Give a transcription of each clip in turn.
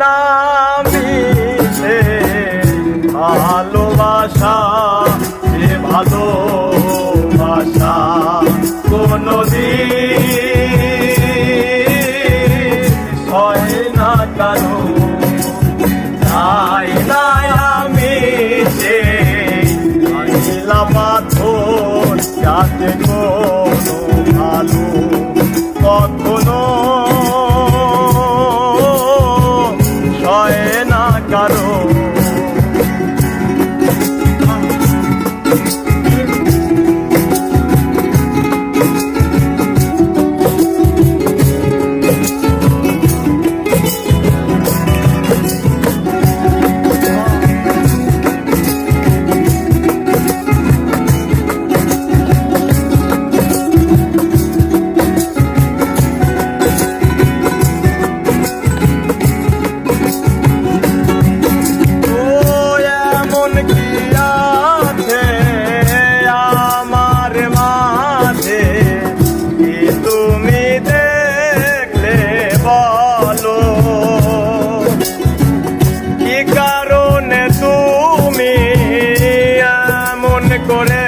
নামিছে ভালোবাসা যে ভালোবাসা কোনো হয় না কারও নাই নাই আমি পাথর যাতে গো decoré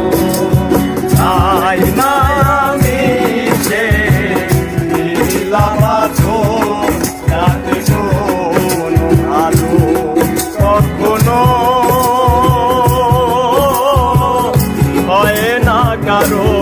I don't know.